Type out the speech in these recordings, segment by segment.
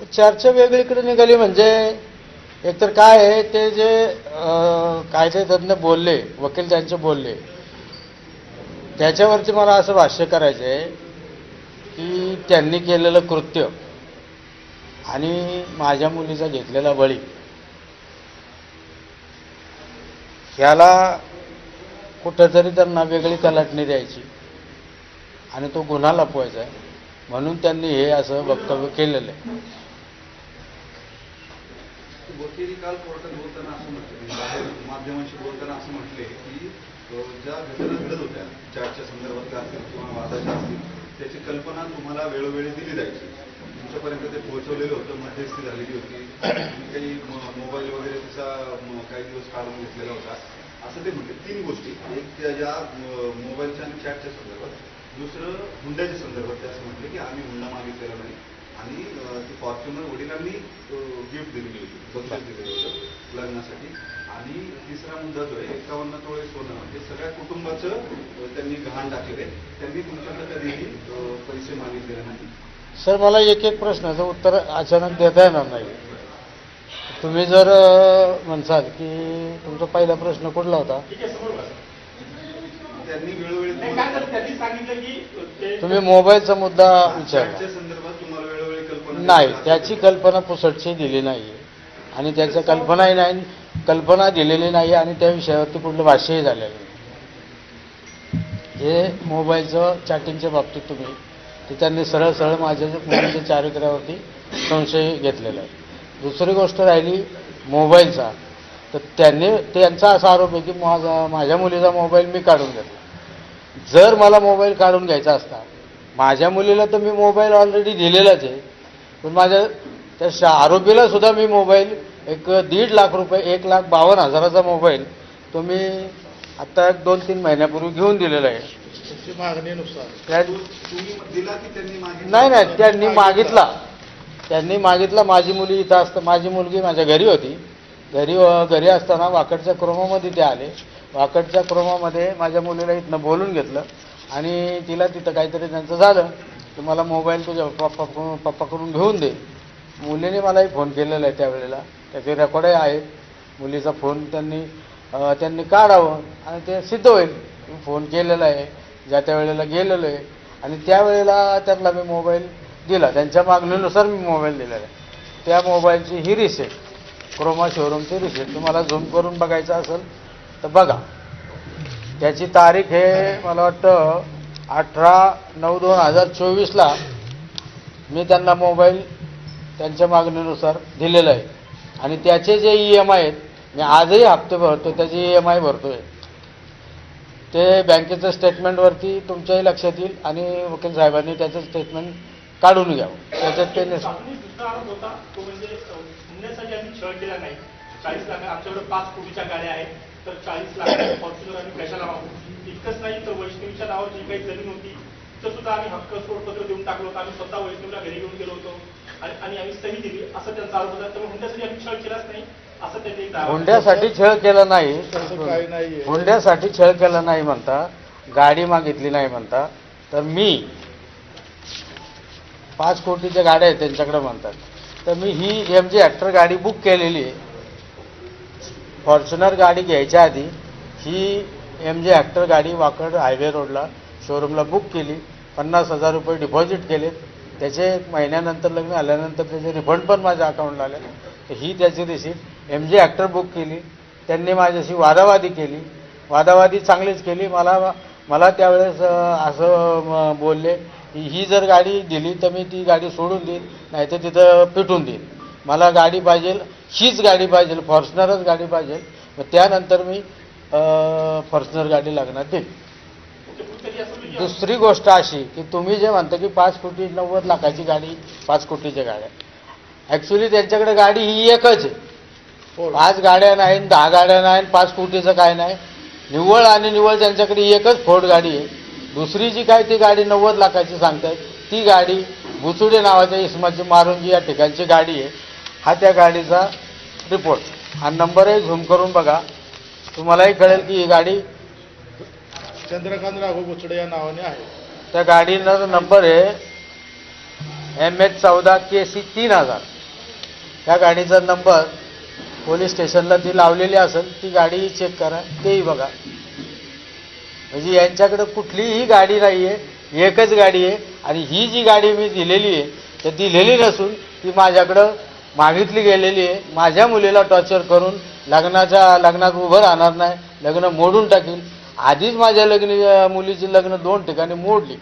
चर्चा वेगळीकडे निघाली म्हणजे एकतर काय आहे ते जे कायदेतज्ञ बोलले वकील त्यांचे बोलले त्याच्यावरती मला असं भाष्य करायचं आहे की त्यांनी केलेलं कृत्य आणि माझ्या मुलीचा घेतलेला बळी ह्याला कुठंतरी त्यांना वेगळी कलाटणी द्यायची आणि तो गुन्हा लपवायचा आहे. म्हणून त्यांनी हे असं वक्तव्य केलेलं आहे. वकील काल कोर्टात बोलताना असं म्हटले म्हणजे बाहेर माध्यमांशी बोलताना असं म्हटले की ज्या घटना घडत होत्या चॅटच्या संदर्भातल्या असतील किंवा वादाच्या असतील त्याची कल्पना तुम्हाला वेळोवेळी दिली जायची. तुमच्यापर्यंत ते पोहोचवलेलं होतं मध्यस्थी झालेली होती. काही मोबाईल वगैरे तिचा काही दिवस काढून घेतलेला होता. असं ते म्हटले. तीन गोष्टी. एक त्या ज्या मोबाईलच्या आणि चॅटच्या संदर्भात. दुसरं हुंड्याच्या संदर्भात ते असं म्हटले की आम्ही हुंडा मागितलेला नाही. आणि ती फॉर्च्युनर वडिलांनी गिफ्ट दिलेली होती. बक्षीस दिलेलं होतं लग्नासाठी आणि तिसरा मुद्दा जो आहे एकावन्न तोळे सोनं म्हणजे सगळ्या कुटुंबाचं त्यांनी गहाण टाकलेलं आहे. त्यांनी तुमच्याकडे कधीही पैसे मागितलेले नाही. सर मला एक एक प्रश्नाचं उत्तर अचानक देता येणार नाही. तुम्ही जर म्हणसाल की तुमचा पहिला प्रश्न कुठला होता? त्यांनी वेळोवेळी तुम्ही मोबाईलचा मुद्दा विचारला चॅटच्या संदर्भात तुम्हाला वेळोवेळी कल्पना नाही त्याची कल्पना पुसटची दिली नाही आणि त्याच्या कल्पनाही नाही कल्पना दिलेली नाही आणि त्या विषयावरती कुठलं भाष्यही झालेलं नाही. हे मोबाईलचं चॅटिंगच्या बाबतीत तुम्ही ते त्यांनी सरळ सरळ माझ्या मुलीच्या चारित्र्यावरती संशय घेतलेला आहे. दुसरी गोष्ट राहिली मोबाईलचा. तर त्यांनी त्यांचा असा आरोप आहे की माझा माझ्या मुलीचा मोबाईल मी काढून घेतला. जर मला मोबाईल काढून घ्यायचा असता माझ्या मुलीला तर मी मोबाईल ऑलरेडी दिलेलाच आहे. पण माझ्या त्या शा आरोपीला सुद्धा मी मोबाईल एक दीड लाख रुपये एक लाख बावन्न हजाराचा मोबाईल तो मी आत्ता एक दोन तीन महिन्यापूर्वी घेऊन दिलेला आहे. मागणीनुसार. त्या तुम्ही दिला की त्यांनी मागितला? नाही नाही त्यांनी मागितला. त्यांनी मागितला. माझी मुली इथं असतं माझी मुलगी माझ्या घरी होती. घरी घरी असताना वाकडच्या क्रोमामध्ये ते आले. वाकडच्या क्रोमामध्ये माझ्या मुलीला इथनं बोलून घेतलं आणि तिला तिथं काहीतरी त्यांचं झालं. तर मला मोबाईल तुझ्या पप्पा पप्पाकडून घेऊन दे. मुलीने मलाही फोन केलेला आहे त्यावेळेला. त्याचे रेकॉर्डही आहेत. मुलीचा फोन त्यांनी त्यांनी काढावं आणि ते सिद्ध होईल. फोन केलेला आहे. ज्या त्या वेळेला गेलेलो आहे. आणि त्यावेळेला त्यांना मी मोबाईल दिला. त्यांच्या मागणीनुसार मी मोबाईल दिलेला आहे. त्या मोबाईलची ही रिसेट क्रोमा शोरूमची रिसेट तुम्हाला झूम करून बघायचं असेल तर बघा. त्याची तारीख हे मला वाटतं अठरा नऊ दोन हजार चोवीसला मी त्यांना मोबाईल त्यांच्या मागणीनुसार दिलेला आहे. आणि त्याचे जे ई एम आय आहेत मी आजही हप्ते भरतो त्याचे ई एम आय भरतो आहे ते बँकेचं स्टेटमेंटवरती तुमच्याही लक्षात येईल आणि वकील साहेबांनी त्याचं स्टेटमेंट काढून घ्यावं. त्याच्यात ते म्हणजे, आमच्याकडे पाच कोटीच्या गाड्या आहेत तर चाळीस लाख फॉर्च्युनर कशाला इतकंच नाही तर वैष्णवीच्या नावावर जी काही जमीन होती. तिथं सुद्धा आम्ही हक्क सोडपत्र देऊन टाकलो होतं. आम्ही स्वतः वैष्णवीला घरी घेऊन गेलो होतो. आणि आम्ही सही दिली. असं त्यांचा आरोप होता. त्यामुळे हुंड्यासाठी आम्ही छळ केलाच नाही. असं त्यांनी हुंड्यासाठी छळ केला नाही. तसं काही नाहीये हुंड्यासाठी छळ केला नाही म्हणता. गाडी मागितली नाही म्हणता. तर मी पाच कोटीच्या गाड्या आहेत त्यांच्याकडे म्हणतात. तर मी ही एम जी ॲक्टर गाडी बुक केलेली आहे. फॉर्च्युनर गाडी घ्यायच्या आधी ही एम जे ॲक्टर गाडी वाकड हायवे रोडला शोरूमला बुक केली. पन्नास हजार रुपये डिपॉझिट केले. त्याचे एक महिन्यानंतर लग्न आल्यानंतर त्याचे रिफंड पण माझ्या अकाउंटला आले. तर ही त्याची receipt M G Astor book केली. त्यांनी माझ्याशी वादावादी केली. वादावादी चांगलीच केली. मला मला त्यावेळेस असं बोलले की ही जर गाडी दिली तर मी ती गाडी सोडून देईन नाही तर तिथं पिटून देईन. मला गाडी पाहिजे हीच गाडी पाहिजे फॉर्च्युनरच गाडी पाहिजे. मग त्यानंतर मी फॉर्च्युनर गाडी लागणार म्हणजे दुसरी गोष्ट अशी की तुम्ही जे म्हणता की पाच कोटी नव्वद लाखाची गाडी पाच कोटीच्या गाड्या. ॲक्च्युली त्यांच्याकडे गाडी ही एकच आहे. पाच गाड्या नाही दहा गाड्या नाही पाच कोटीचं काय नाही. निव्वळ आणि निव्वळ त्यांच्याकडे एकच फोर्ड गाडी आहे. दुसरी जी काय ती गाडी नव्वद लाखाची सांगतायत ती गाडी बुचुडे नावाच्या इसमाची मारुंजी या ठिकाणची गाडी आहे. हा त्या गाडीचा रिपोर्ट हा नंबरही झूम करून बघा. तुम्हालाही कळेल की ही गाडी चंद्रकांत राघव बुचडे या नावाने आहे. त्या गाडीचा नंबर आहे एम एच चौदा के सी तीन हजार. त्या गाडीचा नंबर पोलीस स्टेशनला ती लावलेली असेल ती गाडी चेक करा तेही बघा. म्हणजे यांच्याकडे कुठलीही गाडी नाही आहे एकच गाडी आहे आणि ही जी गाडी मी दिलेली आहे तर दिलेली नसून ती माझ्याकडं मागितली गेलेली आहे. माझ्या मुलीला टॉर्चर करून लग्नाच्या लग्नात उभं राहणार नाही लग्न मोडून टाकील आधीच माझ्या लग्न मुलीची लग्न दोन ठिकाणी मोडली.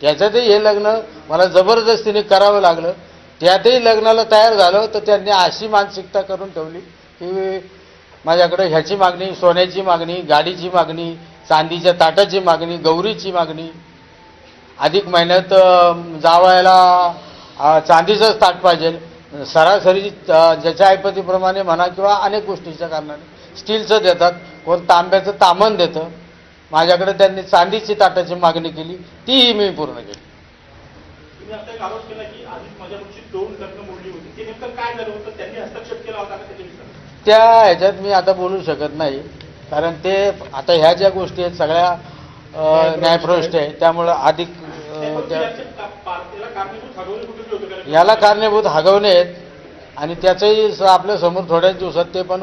त्याच्यातही हे लग्न मला जबरदस्तीने करावं लागलं. त्यातही लग्नाला तयार झालं तर त्यांनी अशी मानसिकता करून ठेवली की माझ्याकडे ह्याची मागणी सोन्याची मागणी गाडीची मागणी चांदीच्या ताटाची मागणी गौरीची मागणी. अधिक महिन्यात जावायला चांदीचंच ताट पाहिजे. सरासरी ज्याच्या ऐपतीप्रमाणे म्हणा किंवा अनेक गोष्टीच्या कारणाने स्टीलचं देतात कोण तांब्याचं तामण देतं. माझ्याकडे त्यांनी चांदीची ताटाची मागणी केली तीही मी पूर्ण केली. त्या ह्याच्यात मी आता बोलू शकत नाही. कारण ते आता ह्या ज्या गोष्टी आहेत सगळ्या न्यायप्रविष्ट आहे त्यामुळं अधिक याला कारणीभूत हगवणे आहेत आणि त्याचंही आपल्यासमोर थोड्याच दिवसात ते पण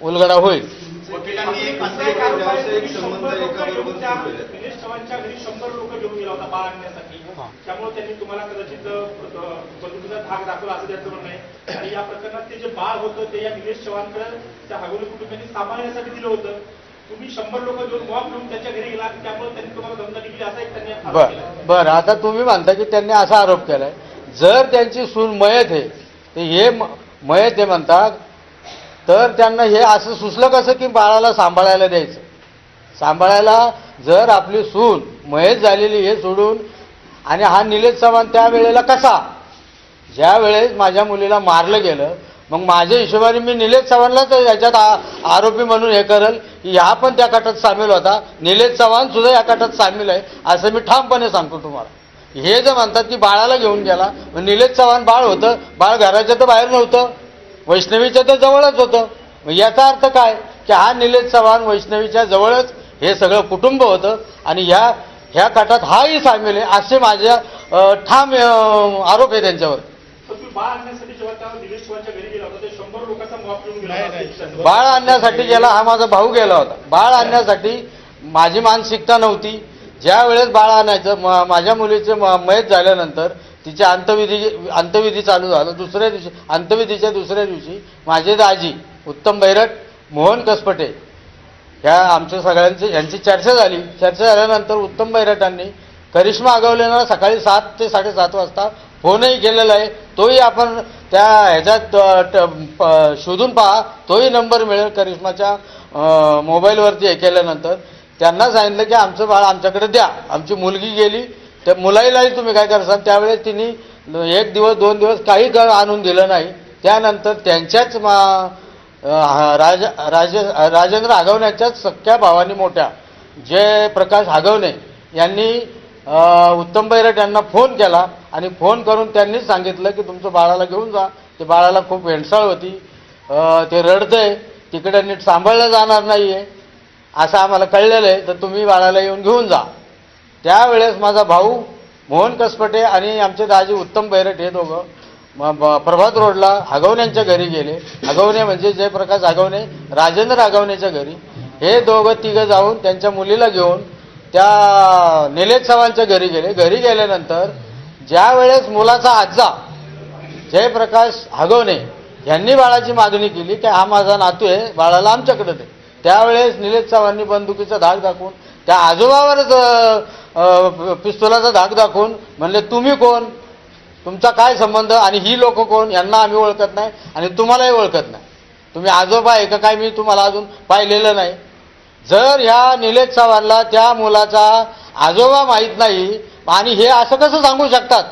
उलगडा होईल. वकिलांनी एक असं एक आरोप आहे की व्यावसायिक संबंध शंभर लोकं एकाबरोबर घेऊन त्या जोडलेले आहेत. निलेश चव्हाणच्या घरी शंभर लोक घेऊन गेला होता बाळ आणण्यासाठी. त्यामुळे त्यांनी तुम्हाला कदाचित अ, अ, बंदुकीचा धाक दाखवला असं त्याचं म्हणणं आहे आणि या प्रकरणात ते जे बाळ होतं ते या निलेश चव्हाणकडे त्या हगवणे कुटुंबांनी सांभाळण्यासाठी दिलं होतं. तुम्ही शंभर लोक घेऊन मॉब घेऊन त्यांच्या घरी गेला त्यामुळे त्यांनी तुम्हाला दमदाटी केली असा एक त्यांनी आरोप बर. केला. बर. आता तुम्ही म्हणता की त्यांनी असा आरोप केलाय. जर त्यांची सून मयत आहे ते हे म- मयत आहे म्हणतात तर त्यांना हे असं सुचलं कसं की बाळाला सांभाळायला द्यायचं? सांभाळायला जर आपली सून मयत झालेली हे सोडून आणि हा निलेश चव्हाण त्यावेळेला कसा? ज्या वेळेस माझ्या मुलीला मारलं गेलं मग माझ्या हिशोबाने मी निलेश चव्हाणलाच याच्यात आ- आरोपी म्हणून हे करेल की हा पण त्या कटात सामील होता. निलेश चव्हाण सुद्धा या कटात सामील आहे असं मी ठामपणे सांगतो तुम्हाला. हे जे म्हणतात की बाळाला घेऊन गेला मग निलेश चव्हाण बाळ होतं बाळ घराच्या तर बाहेर नव्हतं वैष्णवीच्या तर जवळच होतं. मग याचा अर्थ काय? की हा निलेश चव्हाण वैष्णवीच्या जवळच हे सगळं कुटुंब होतं आणि ह्या ह्या कटात हाही सामील आहे असे माझ्या ठाम आरोप आहे त्यांच्यावर. तर तुम्ही बाळ आणण्यासाठी जेव्हा त्या निलेश चव्हाणच्या घरी गेला होता ते शंभर लोकांचा मॉब घेऊन गेला नाही, होता. नाही, स्टेशनवर. शंभर- बाळ आणण्यासाठी गेला हा माझा भाऊ गेला होता. बाळ आणण्यासाठी माझी मानसिकता नव्हती. ज्या वेळेस बाळ आणायचं म- माझ्या मुलीचे म- मयत झाल्यानंतर तिच्या अंतविधी अंतविधी चालू झालं. दुसऱ्या दिवशी अंतविधीच्या दुसऱ्या दिवशी माझे दाजी उत्तम बैरट मोहन कसपटे ह्या आमच्या सगळ्यांची यांची चर्चा झाली. चर्चा झाल्यानंतर उत्तम बैरटांनी करिश्मा आगवलेला सकाळी सात ते साडेसात वाजता फोनही केलेला आहे. तोही आपण त्या ह्याच्यात ट- प- शोधून पहा. तोही नंबर मिळेल करिश्माच्या मोबाईलवरती हे केल्यानंतर. त्यांना सांगितलं की आमचं बाळ आमच्याकडे द्या. आमची मुलगी गेली त्या मुलाईलाही तुम्ही काय करसाल? त्यावेळेस तिने एक दिवस दोन दिवस काही ग- आणून दिलं नाही. त्यानंतर त्यांच्याच मा- राज राज राजेंद्र आगवण्याच्याच सख्या भावानी मोठ्या जयप्रकाश आगवणे यांनी उत्तम बैरट यांना फोन केला आणि फोन करून त्यांनीच सांगितलं की तुमचं बाळाला घेऊन जा. ते बाळाला खूप वेंडसाळ होती. ते रडतंय. तिकडे नीट सांभाळलं जाणार नाही आहे असं आम्हाला कळलेलं आहे तर तुम्ही बाळाला येऊन घेऊन जा. त्यावेळेस माझा भाऊ मोहन कसपटे आणि आमचे दाजी उत्तम बैरट हे दोघं प्रभात रोडला आगवण्यांच्या घरी गेले. आगवणे म्हणजे जयप्रकाश आगवणे राजेंद्र आगवणेच्या घरी. हे दोघं तिघं जाऊन त्यांच्या मुलीला घेऊन त्या निलेश चव्हाणच्या घरी गेले. घरी गेल्यानंतर ज्या वेळेस मुलाचा आजा जयप्रकाश हगवणे यांनी बाळाची मागणी केली की हा माझा नातू आहे बाळाला आमच्याकडे दे. त्यावेळेस निलेश चव्हाणनी बंदुकीचा धाक दाखवून त्या आजोबावरच पिस्तुलाचा धाक दाखवून म्हणले तुम्ही कोण? तुमचा काय संबंध? आणि ही लोक कोण? यांना आम्ही ओळखत नाही आणि तुम्हालाही ओळखत नाही. तुम्ही आजोबा आहे का काय मी तुम्हाला अजून पाहिलेलं नाही. जर ह्या निलेश चव्हाणला त्या मुलाचा आजोबा माहीत नाही आणि हे असं कसं सांगू शकतात?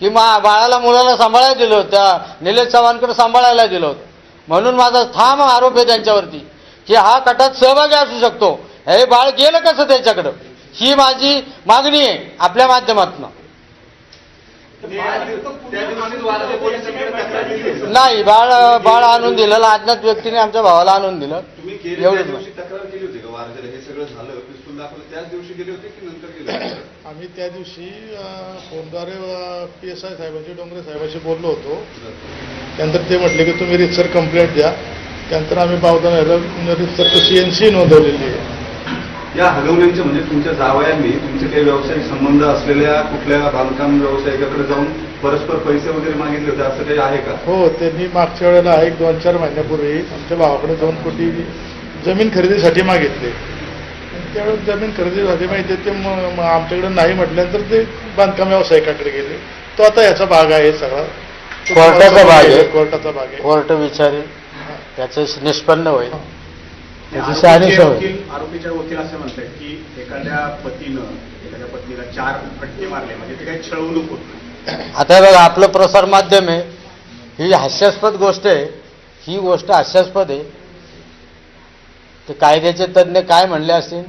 की मा बाळाला मुलाला सांभाळायला दिलं होतं त्या निलेश चव्हाणकडे सांभाळायला दिलं होतं. म्हणून माझा ठाम आरोप आहे त्यांच्यावरती. की हा कटात सहभागी असू शकतो. हे बाळ गेलं कसं त्याच्याकडं? ही माझी मागणी आहे आपल्या माध्यमातून. नाही बाळ बाळ आणून दिलं अज्ञात व्यक्तीने आमच्या भावाला आणून दिलं. तुम्ही गेले त्या एवढंच दिवशी तक्रार केली होती का वारजेला हे सगळं झालं पिस्तूल दाखवलं त्याच दिवशी गेले होते की नंतर गेले होते? आम्ही त्या दिवशी फोनद्वारे पी एस आय साहेबांशी डोंगरे साहेबांशी बोललो होतो. त्यानंतर ते म्हटले की तुम्ही रितसर कंप्लेंट द्या. त्यानंतर आम्ही रितसर सी एन सी नोंदवलेली आहे. या हगवण्यांचे म्हणजे तुमच्या जावयांनी तुमचे काही व्यावसायिक संबंध असलेल्या कुठल्या बांधकाम व्यावसायिकाकडे जाऊन परस्पर पैसे वगैरे मागितले होते असं काही आहे का? हो त्यांनी मागच्या वेळेला एक दोन चार महिन्यापूर्वी आमच्या भावाकडे दोन कोटी जमीन खरेदीसाठी मागितले. आणि त्यावेळेस जमीन खरेदीसाठी माहिती ते आमच्याकडे नाही म्हटल्यानंतर ते बांधकाम व्यावसायिकाकडे गेले. तो आता याचा भाग आहे सगळा. कोर्टाचा भाग आहे. कोर्टाचा भाग आहे. कोर्ट विचारेल. त्याचं निष्पन्न होईल. हा. त्याची वकील आरोपीच्या वकील असे म्हणतात की एखाद्या पतीनं एखाद्या पत्नीला चार फटके मारले म्हणजे ते काही छळवणूक होत आता बघा आपलं प्रसार माध्यम आहे. ही हास्यास्पद गोष्ट आहे ही गोष्ट हास्यास्पद आहे. ते कायद्याचे तज्ज्ञ काय म्हणले असतील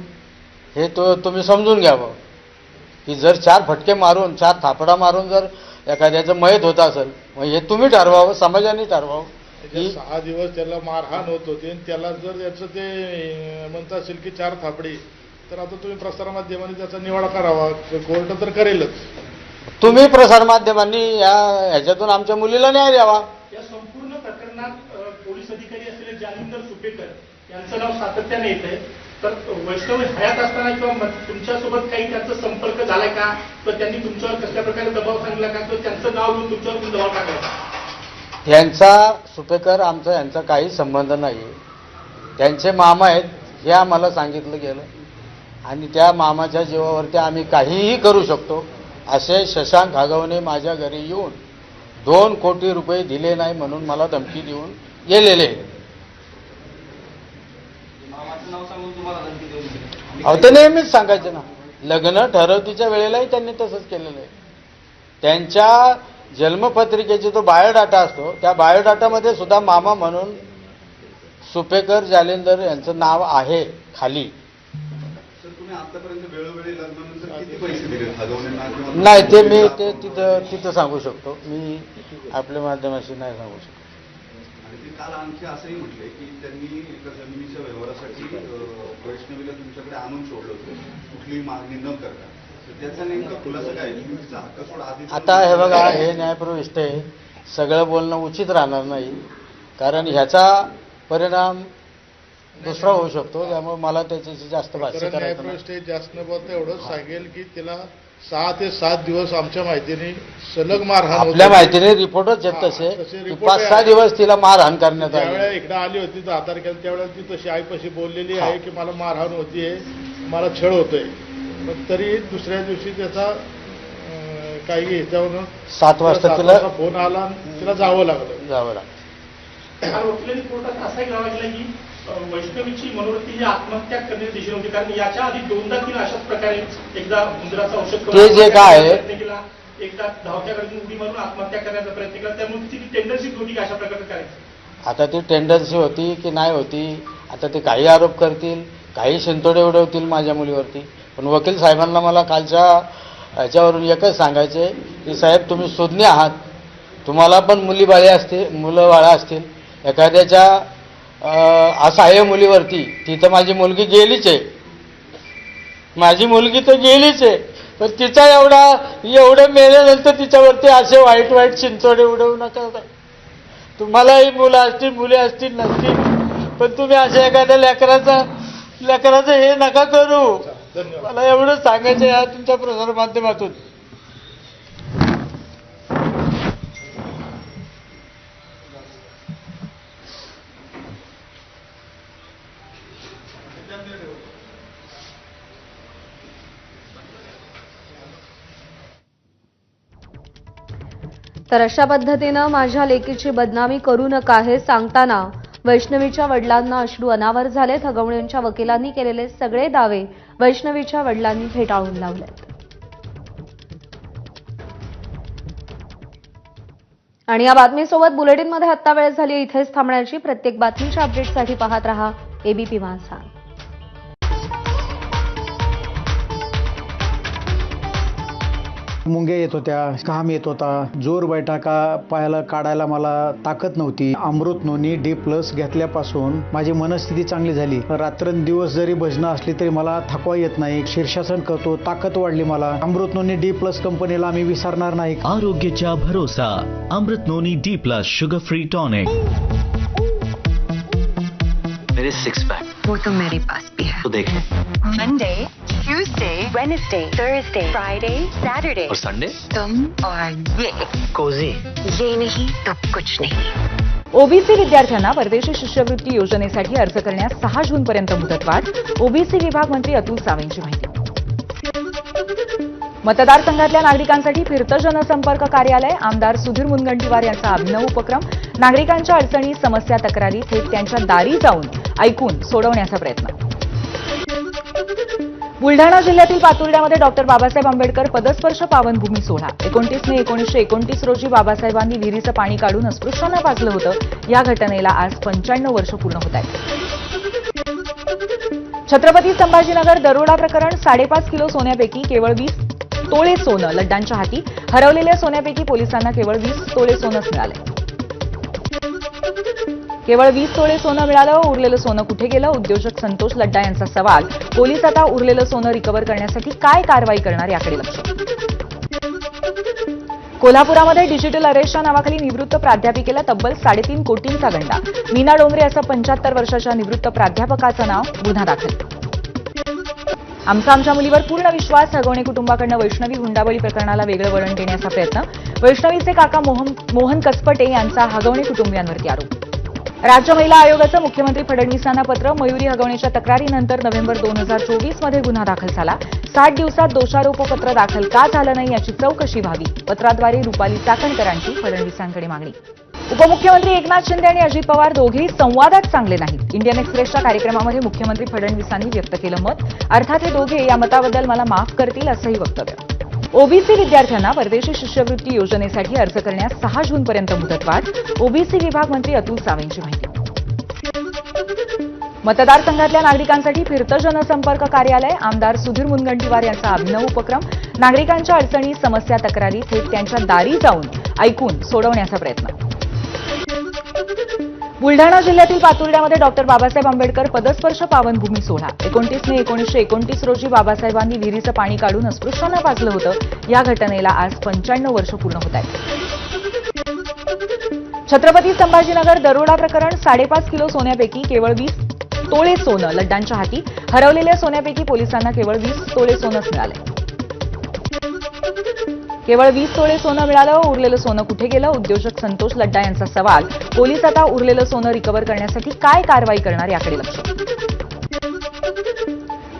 हे तो तुम्ही समजून घ्यावं की जर चार फटके मारून चार थापडा मारून जर एखाद्याचं मयत होत असेल मग हे तुम्ही ठरवावं समाजाने ठरवावं. सहा दिवस त्याला मारहाण होत होती आणि त्याला जर याचं ते म्हणत असेल की चार थापडी तर आता तुम्ही प्रसारमाध्यमाने त्याचा निवाडा करावा. कोर्ट तर करेलच. तुम्ही प्रसारमाध्यमांनी या ह्याच्यातून आमच्या मुलीला न्याय द्यावा. या संपूर्ण प्रकरणात पोलीस अधिकारी असलेले जालिंदर सुपेकर यांचं नाव सातत्याने येत आहे तर वैष्णवी हयात असताना किंवा तुमच्यासोबत काही त्यांचा संपर्क झालाय का? तर त्यांनी तुमच्यावर कसल्या प्रकारे दबाव सांगला का? तर त्यांचं नाव घेऊन तुमच्यावर दबाव टाकला यांचा सुपेकर आमचा यांचा काही संबंध नाही. त्यांचे मामा आहेत हे आम्हाला सांगितलं गेलं. आणि त्या मामाच्या जीवावरती आम्ही काहीही करू शकतो असे शशांक हगवणे माझ्या घरी येऊन दोन कोटी रुपये दिले नाही म्हणून मला धमकी देऊन गेलेले. अहो ते नेहमीच सांगायचे ना. लग्न ठरवतीच्या वेळेलाही त्यांनी तसंच केलेलं आहे. त्यांच्या जन्मपत्रिकेचा जो बायोडाटा असतो त्या बायोडाटामध्ये सुद्धा मामा म्हणून सुपेकर जालिंदर यांचं नाव आहे खाली. नाही ते मी ते तिथं तिथं सांगू शकतो. मी आपल्या माध्यमाशी नाही सांगू शकतो. काल आणखी असंही म्हटले की त्यांनी एका जमिनीच्या व्यवहारासाठी वैष्णवीला तुमच्याकडे आणून सोडलं होतं. कुठलीही मागणी न करता. आता हे बघा हे न्यायप्रविष्ट आहे सगळं बोलणं उचित राहणार नाही कारण ह्याचा परिणाम दुसरा होऊ शकतो त्यामुळे मला त्याच्याशी जास्त भाष्य करायचं. न्यायप्रविष्ट जास्त न बोलता एवढंच सांगेल की तिला सहा ते सात दिवस आमच्या माहितीने सलग मारहाण होत आपल्या होती. माहितीने रिपोर्टच हा, तसे पाच सहा. दिवस तिला मारहाण करण्यात आली इकडे आली होती दहा तारखेला त्यावेळेला ती तशी आईपाशी बोललेली. आहे की मला मारहाण होतीये मला छळ होतोय पण तरी दुसऱ्या दिवशी त्याचा काही ह्याच्यावरून सात वाजता तिला फोन आला आणि तिला जावं लागलं. जावं लागलं. काल वकिलांनी कोर्टात असाही दावा केला की वैष्णवीची मनोवृत्ती ही आत्महत्या करण्याची दिशेने होती. कारण याच्या आधी दोनदा तिने अशाच प्रकारे एकदा उंदराचं औषध ते जे काय आहे- प्रयत्न केला एकदा धावत्या गाडीतून उडी मारून आत्महत्या करण्याचा प्रयत्न केला. त्यामुळे तिची टेंडन्सी होती की अशा प्रकारे करायची? आता ती टेंडन्सी होती की नाही होती? आता ते काही आरोप करतील काही शिंतोडे उडवतील माझ्या मुलीवरती. पण वकील साहेबांना मला कालच्या ह्याच्यावरून एकच सांगायचे की साहेब तुम्ही सुज्ञ आहात. तुम्हाला पण मुली बाळे असतील मुलं बाळा असतील. एखाद्याच्या असहाय्य मुलीवरती तिथं माझी मुलगी गेलीच आहे. माझी मुलगी तर गेलीच आहे. पण तिचा एवढा एवढं मेल्यानंतर तिच्यावरती असे वाईट वाईट चिंचोडे उडवू नका. तुम्हालाही मुलं असतील मुली असतील नसतील. पण तुम्ही अशा एखाद्या लेकराचा लेकराचं हे नका करू. मला एवढं सांगायचं या तुमच्या प्रसार माध्यमातून. तर अशा पद्धतीनं माझ्या लेकीची बदनामी करू नका हे सांगताना वैष्णवीच्या वडिलांना अश्रू अनावर झाले थगवण्यांच्या वकिलांनी केलेले सगळे दावे वैष्णवीच्या वडिलांनी फेटाळून लावलेत आणि या बातमीसोबत बुलेटिनमध्ये आत्ता वेळ झाली इथेच थांबण्याची. प्रत्येक बातमीच्या अपडेटसाठी पाहत रहा एबीपी माझा मुंग्या येत होत्या घाम येत होता. जोर बैठाका पायाला काढायला मला ताकद नव्हती. अमृत नोनी डी प्लस घेतल्यापासून माझी मनस्थिती चांगली झाली. रात्रंदिवस जरी भजनं असली तरी मला थकवा येत नाही. शीर्षासन करतो ताकद वाढली मला. अमृत नोनी डी प्लस कंपनीला आम्ही विसरणार नाही. आरोग्याचा भरोसा. Amrut noni D plus sugar free tonic मेरे सिक्स पैक वो तो मेरे पास भी है। तो देखें। Monday Tuesday Wednesday Thursday Friday Saturday और संडे तुम और ये। कोजी ये नहीं तो कुछ नहीं। ओबीसी विद्यार्थ्यांना परदेशी शिष्यवृत्ती योजनेसाठी अर्ज करण्यास सहा जून पर्यंत मुदतवाढ. ओबीसी विभाग मंत्री अतुल सावेंची माहिती. मतदारसंघातल्या नागरिकांसाठी फिरतं जनसंपर्क कार्यालय आमदार सुधीर मुनगंटीवार यांचा अभिनव उपक्रम. नागरिकांच्या अडचणी समस्या तक्रारी थेट त्यांच्या दारी जाऊन ऐकून सोडवण्याचा प्रयत्न. बुलढाणा जिल्ह्यातील पातुर्ड्यामध्ये डॉक्टर बाबासाहेब आंबेडकर पदस्पर्श पावनभूमी सोहळा. एकोणतीस मे एकोणीसशे एकोणतीस रोजी बाबासाहेबांनी विहिरीचं पाणी काढून अस्पृश्यांना वाचलं होतं. या घटनेला आज पंच्याण्णव वर्ष पूर्ण होत आहेत. छत्रपती संभाजीनगर दरोडा प्रकरण साडेपाच किलो सोन्यापैकी केवळ वीस तोळे सोनं लड्डांच्या हाती. हरवलेल्या सोन्यापैकी पोलिसांना केवळ वीस तोळे सोनंच मिळाले. केवळ वीस तोळे सोनं मिळालं उरलेलं सोनं कुठे गेलं? उद्योजक संतोष लड्डा यांचा सवाल. पोलीस आता उरलेलं सोनं रिकव्हर करण्यासाठी काय कारवाई करणार याकडे लक्ष. कोल्हापुरामध्ये डिजिटल अरेस्टच्या नावाखाली निवृत्त प्राध्यापिकेला तब्बल साडेतीन कोटींचा गंडा. मीना डोंगरे असं पंच्याहत्तर वर्षाच्या निवृत्त प्राध्यापकाचं नाव गुन्हा दाखल. आमचा आमच्या मुलीवर पूर्ण विश्वास हगवणे कुटुंबाकडनं वैष्णवी हुंडाबळी प्रकरणाला वेगळं वळण देण्याचा प्रयत्न. वैष्णवीचे काका मोहन मोहन कसपटे यांचा हगवणे कुटुंबियांवरती आरोप. राज्य महिला आयोगाचं मुख्यमंत्री फडणवीसांना पत्र मयुरी हगवण्याच्या तक्रारीनंतर नोव्हेंबर दोन हजार चोवीसमध्ये गुन्हा दाखल झाला. साठ दिवसात दोषारोपपत्र दाखल का झालं नाही याची चौकशी व्हावी. पत्राद्वारे रुपाली चाकणकरांची फडणवीसांकडे मागणी. उपमुख्यमंत्री एकनाथ शिंदे आणि अजित पवार दोघेही संवादात चांगले नाहीत. इंडियन एक्सप्रेसच्या कार्यक्रमामध्ये मुख्यमंत्री फडणवीसांनी व्यक्त केलं मत. अर्थात हे दोघे या मताबद्दल मला माफ करतील असंही वक्तव्य. ओबीसी विद्यार्थ्यांना परदेशी शिष्यवृत्ती योजनेसाठी अर्ज करण्यास सहा जूनपर्यंत मुदतवाढ. ओबीसी विभाग मंत्री अतुल सावेंची माहिती. मतदारसंघातल्या नागरिकांसाठी फिरतं जनसंपर्क कार्यालय आमदार सुधीर मुनगंटीवार यांचा अभिनव उपक्रम. नागरिकांच्या अडचणी समस्या तक्रारी थेट त्यांच्या दारी जाऊन ऐकून सोडवण्याचा प्रयत्न. बुलढाणा जिल्ह्यातील पातुर्ड्यामध्ये डॉक्टर बाबासाहेब आंबेडकर पदस्पर्श पावनभूमी सोहळा. एकोणतीस मे एकोणीसशे एकोणतीस रोजी बाबासाहेबांनी विहिरीचं पाणी काढून अस्पृश्यांना वाचलं होतं. या घटनेला आज पंच्याण्णव वर्ष पूर्ण होत आहेत. छत्रपती संभाजीनगर दरोडा प्रकरण साडेपाच किलो सोन्यापैकी केवळ वीस तोळे सोनं लड्डांच्या हाती. हरवलेल्या सोन्यापैकी पोलिसांना केवळ वीस तोळे सोनंच मिळाले. केवळ वीस तोळे सोनं मिळालं उरलेलं सोनं कुठे गेलं? उद्योजक संतोष लड्डा यांचा सवाल. पोलीस आता उरलेलं सोनं रिकव्हर करण्यासाठी काय कारवाई करणार याकडे लक्ष.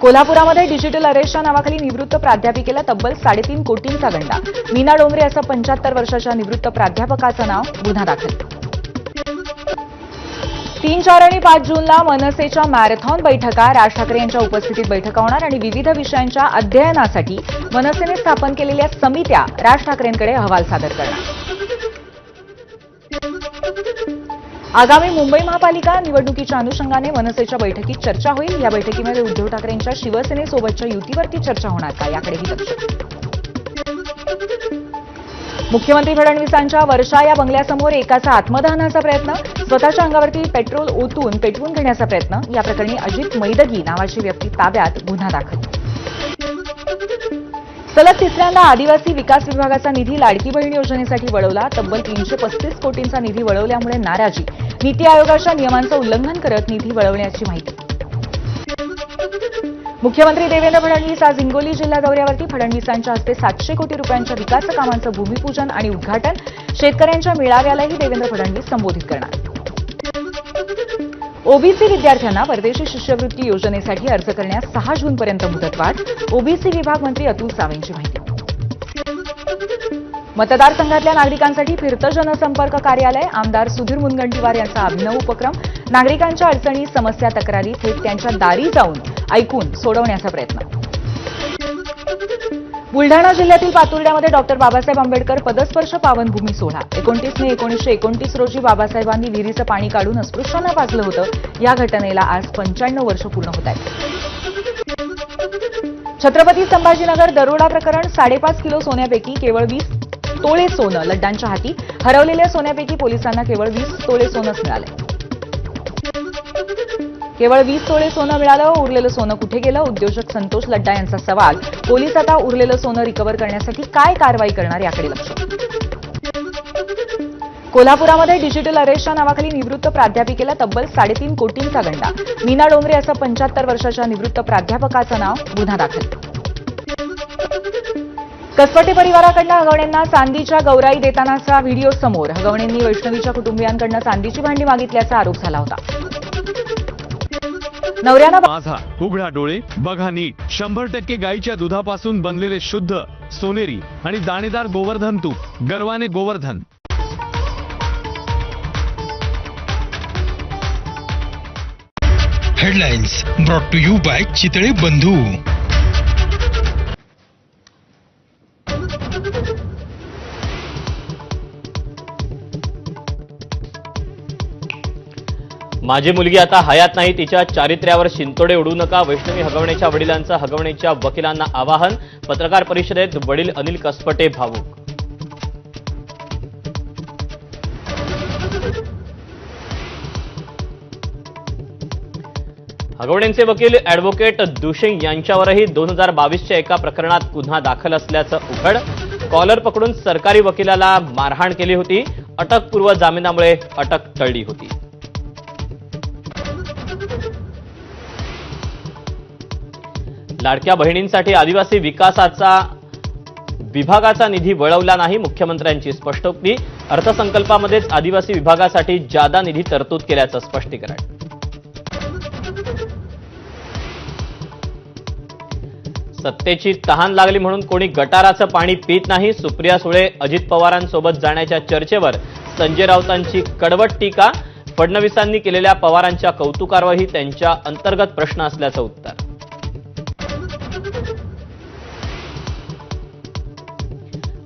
कोल्हापुरामध्ये डिजिटल अरेस्टच्या नावाखाली निवृत्त प्राध्यापिकेला तब्बल साडेतीन कोटींचा गंडा. मीना डोंगरे असं पंच्याहत्तर वर्षाच्या निवृत्त प्राध्यापकाचं नाव गुन्हा दाखल. तीन चार आणि पाच जूनला मनसेच्या मॅरेथॉन बैठका राज ठाकरे यांच्या उपस्थितीत बैठका होणार आणि विविध विषयांच्या अध्ययनासाठी मनसेने स्थापन केलेल्या समित्या राज ठाकरेंकडे अहवाल सादर करणार. आगामी मुंबई महापालिका निवडणुकीच्या अनुषंगाने मनसेच्या बैठकीत चर्चा होईल. या बैठकीमध्ये उद्धव ठाकरेंच्या शिवसेनेसोबतच्या युतीवरती चर्चा होणार का? याकडेही लक्ष. मुख्यमंत्री फडणवीसांच्या वर्षा या बंगल्यासमोर एकाचा आत्मदहनाचा प्रयत्न स्वतःच्या अंगावरती पेट्रोल ओतून पेटवून घेण्याचा प्रयत्न या प्रकरणी अजित मैदगी नावाची व्यक्ती ताब्यात गुन्हा दाखल. सलग तिसऱ्यांदा आदिवासी विकास विभागाचा निधी लाडकी बहीण योजनेसाठी वळवला तब्बल तीनशे पस्तीस कोटींचा निधी वळवल्यामुळे नाराजी. नीती आयोगाच्या नियमांचं उल्लंघन करत निधी वळवण्याची माहिती. मुख्यमंत्री देवेंद्र फडणवीस आज हिंगोली जिल्हा दौऱ्यावरती फडणवीसांच्या हस्ते सातशे कोटी रुपयांच्या विकास कामांचं भूमिपूजन आणि उद्घाटन शेतकऱ्यांच्या मेळाव्यालाही देवेंद्र फडणवीस संबोधित करणार. ओबीसी विद्यार्थ्यांना परदेशी शिष्यवृत्ती योजनेसाठी अर्ज करण्यास सहा जूनपर्यंत मुदतवाढ ओबीसी विभाग मंत्री अतुल सावेंची माहिती. मतदारसंघातल्या नागरिकांसाठी फिरतं जनसंपर्क कार्यालय आमदार सुधीर मुनगंटीवार यांचा अभिनव उपक्रम नागरिकांच्या अडचणी समस्या तक्रारी थेट त्यांच्या दारी जाऊन ऐकून सोडवण्याचा प्रयत्न. बुलढाणा जिल्ह्यातील पातुर्ड्यामध्ये डॉक्टर बाबासाहेब आंबेडकर पदस्पर्श पावनभूमी सोहळा. एकोणतीस मे एकोणीसशे एकोणतीस रोजी बाबासाहेबांनी विहिरीचं पाणी काढून अस्पृश्यांना वाचलं होतं. या घटनेला आज पंच्याण्णव वर्ष पूर्ण होत आहेत. छत्रपती संभाजीनगर दरोडा प्रकरण साडेपाच किलो सोन्यापैकी केवळ वीस तोळे सोनं लड्डांच्या हाती. हरवलेल्या सोन्यापैकी पोलिसांना केवळ वीस तोळे सोनंच मिळाले. केवळ वीस तोळे सोनं मिळालं उरलेलं सोनं कुठे गेलं? उद्योजक संतोष लड्डा यांचा सवाल. पोलीस आता उरलेलं सोनं रिकव्हर करण्यासाठी काय कारवाई करणार याकडे लक्ष. कोल्हापुरामध्ये डिजिटल अरेस्टच्या नावाखाली निवृत्त प्राध्यापिकेला तब्बल साडेतीन कोटींचा गंडा. मीना डोंगरे असं पंच्याहत्तर वर्षाच्या निवृत्त प्राध्यापकाचं नाव गुन्हा दाखल. कसपटे परिवाराकडनं हगवण्यांना चांदीच्या गौराई देतानाचा व्हिडिओ समोर. हगवणेंनी वैष्णवीच्या कुटुंबियांकडनं चांदीची भांडी मागितल्याचा आरोप झाला होता. नवऱ्यानं माझा उघडा डोळे बघा नीट. शंभर टक्के गाईच्या दुधापासून बनलेले शुद्ध सोनेरी आणि दाणेदार गोवर्धन तूप. गर्वाने Govardhan. Headlines brought to you by Chitale Bandhu. माझी मुलगी आता हयात नाही तिच्या चारित्र्यावर शिंतोडे उडू नका वैष्णवी हगवण्याच्या वडिलांचं हगवण्याच्या वकिलांना आवाहन पत्रकार परिषदेत वडील अनिल कसपटे भावूक. हगवणेंचे वकील अॅडव्होकेट दुशिंग यांच्यावरही दोन हजार बावीसच्या एका प्रकरणात गुन्हा दाखल असल्याचं उघड. कॉलर पकडून सरकारी वकिलाला मारहाण केली होती. अटकपूर्व जामिनामुळे अटक टळली होती. लाडक्या बहिणींसाठी आदिवासी विकासाचा विभागाचा निधी वळवला नाही मुख्यमंत्र्यांची स्पष्टोक्ती. अर्थसंकल्पामध्येच आदिवासी विभागासाठी जादा निधी तरतूद केल्याचं स्पष्टीकरण. सत्तेची तहान लागली म्हणून कोणी गटाराचं पाणी पित नाही सुप्रिया सुळे अजित पवारांसोबत जाण्याच्या चर्चेवर संजय राऊतांची कडवट टीका. फडणवीसांनी केलेल्या पवारांच्या कौतुकावरही त्यांच्या अंतर्गत प्रश्न असल्याचं उत्तर.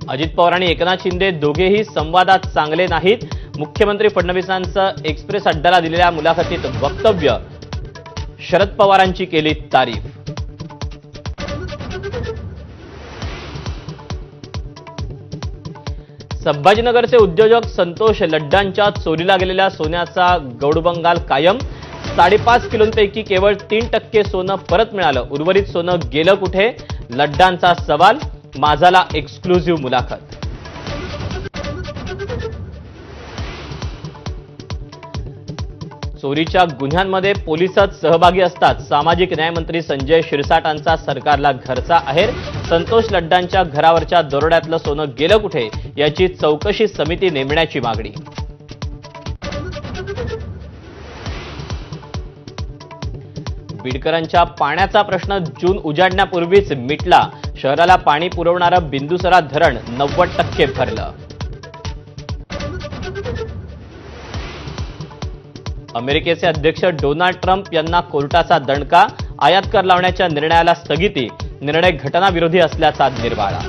अजित पवार आणि एकनाथ शिंदे दोघेही संवादात चांगले नाहीत. मुख्यमंत्री फडणवीसांचं एक्सप्रेस अड्ड्याला दिलेल्या मुलाखतीत वक्तव्य. शरद पवारांची केली तारीफ. संभाजीनगरचे उद्योजक संतोष लड्डांच्या चोरीला गेलेल्या सोन्याचा गौडबंगाल कायम. साडेपाच किलोंपैकी केवळ तीन टक्के सोनं परत मिळालं. उर्वरित सोनं गेलं कुठे? लड्डांचा सवाल. माझाला एक्सक्लुझिव्ह मुलाखत. चोरीच्या गुन्ह्यांमध्ये पोलिसच सहभागी असतात सामाजिक न्यायमंत्री संजय शिरसाटांचा सरकारला घरचा आहेर. संतोष लड्डांच्या घरावरच्या दरोड्यातलं सोनं गेलं कुठे याची चौकशी समिती नेमण्याची मागणी. बीडकरांच्या पाण्याचा प्रश्न जून उजाडण्यापूर्वीच मिटला. शहराला पाणी पुरवणारं बिंदुसरा धरण नव्वद टक्के भरलं. अमेरिकेचे अध्यक्ष डोनाल्ड ट्रम्प यांना कोर्टाचा दणका आयात कर लावण्याच्या निर्णयाला स्थगिती निर्णय घटनाविरोधी असल्याचा निर्वाळा.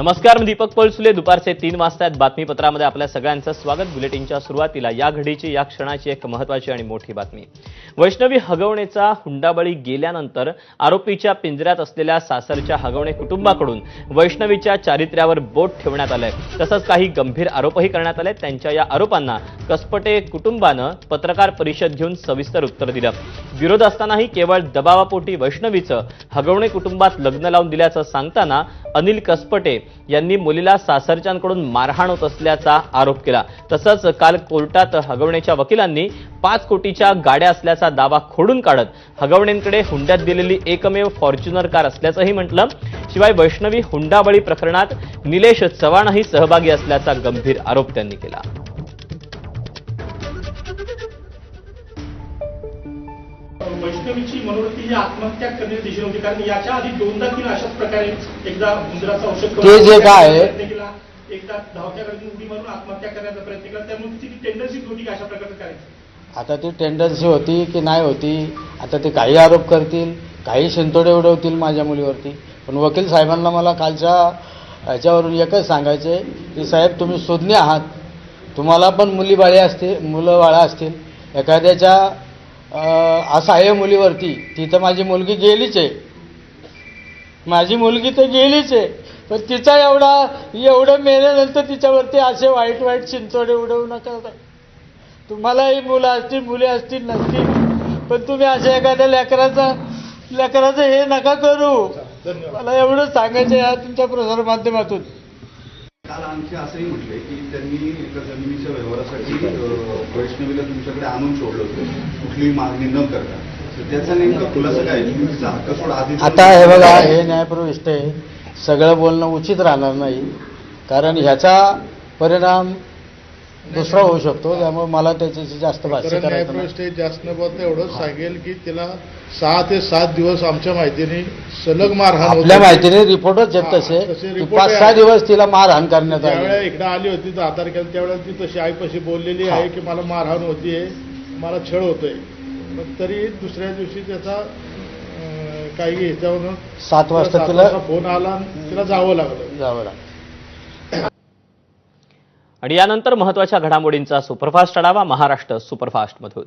नमस्कार मी दीपक पळसुले. दुपारचे तीन वाजता आहेत बातमीपत्रामध्ये आपल्या सगळ्यांचं स्वागत. बुलेटिनच्या सुरुवातीला या घडीची या क्षणाची एक महत्वाची आणि मोठी बातमी. वैष्णवी हगवणेचा हुंडाबळी गेल्यानंतर आरोपीच्या पिंजऱ्यात असलेल्या सासरच्या हगवणे कुटुंबाकडून वैष्णवीच्या चारित्र्यावर बोट ठेवण्यात आलंय. तसंच काही गंभीर आरोपही करण्यात आले त्यांच्या या आरोपांना कसपटे कुटुंबानं पत्रकार परिषद घेऊन सविस्तर उत्तर दिलं. विरोध असतानाही केवळ दबावापोटी वैष्णवीचं हगवणे कुटुंबात लग्न लावून दिल्याचं सांगताना अनिल कसपटे यांनी मुलीला सासरच्यांकडून मारहाण होत असल्याचा आरोप केला. तसंच काल कोर्टात हगवणेच्या वकिलांनी पाच कोटीच्या गाड्या असल्याचा दावा खोडून काढत हगवणेंकडे हुंड्यात दिलेली एकमेव फॉर्च्युनर कार असल्याचंही म्हटलं. शिवाय वैष्णवी हुंडाबळी प्रकरणात निलेश चव्हाणही सहभागी असल्याचा गंभीर आरोप त्यांनी केला. वैष्णवीची मनोवृत्ती ही आत्महत्या करण्याची दिशेने होती. कारण याच्या आधी दोनदा तिने अशाच प्रकारे एकदा मुंजराचं औषध ते जे काय केला. एकदा धावत्या गाडीतून उडी मारून आत्महत्या करण्याचा प्रयत्न केला. त्यामुळे तिची टेंडन्सी होती की अशा प्रकारचं करायचं. आता ती टेंडन्सी होती की नाही होती? आता ते काही आरोप करतील काही शिंतोडे उडवतील माझ्या मुलीवरती. पण वकील साहेबांना मला कालच्या ह्याच्यावरून एकच सांगायचे की साहेब तुम्ही सुज्ञ आहात. तुम्हाला पण मुली बाळे असतील मुलं बाळा असतील. एखाद्याच्या असहाय्य मुलीवरती. तिथं माझी मुलगी गेलीच आहे. माझी मुलगी तर गेलीच आहे. पण तिचा एवढा एवढं मेल्यानंतर तिच्यावरती असे वाईट वाईट चिंचोडे उडवू नका. तुम्हालाही मुलं असतील मुली असतील नसतील. पण तुम्ही अशा एखाद्या लेकराचा लेकराचं हे नका करू. मला एवढं सांगायचं या तुमच्या प्रसार माध्यमातून काल आणखी असंही म्हटलंय की त्यांनी एका जमिनीच्या व्यवहारासाठी वैष्णवीला तुमच्याकडे आणून सोडलं होतं. कुठलीही मागणी न करता. तर त्याचा नेमका खुलासा काय? तुम्ही आधी आता हे बघा हे न्यायप्रविष्ट आहे. सगळं बोलणं उचित राहणार नाही. कारण ह्याचा परिणाम दुसरा होऊ शकतो त्यामुळे मला त्याच्याशी जास्त भाष्य. न्यायप्रविष्ट जास्त बोलता एवढंच सांगेल की तिला सहा ते सात दिवस आमच्या माहितीने सलग मारहाण होत आपल्या होती. माहितीने रिपोर्टच हा, तसे पाच. सहा दिवस तिला मारहाण करण्यात आली इकडे आली होती तर आधार केलं त्यावेळेला ती तशी आईपाशी बोललेली. आहे की मला मारहाण होतीये मला छळ होतोय पण तरी दुसऱ्या दिवशी त्याचा काही ह्याच्यावरून सात वाजता तिला- फोन आला आणि तिला जावं लागलं जावं लागलं आणि यानंतर महत्त्वाच्या घडामोडींचा सुपरफास्ट आढावा महाराष्ट्र सुपरफास्ट मधून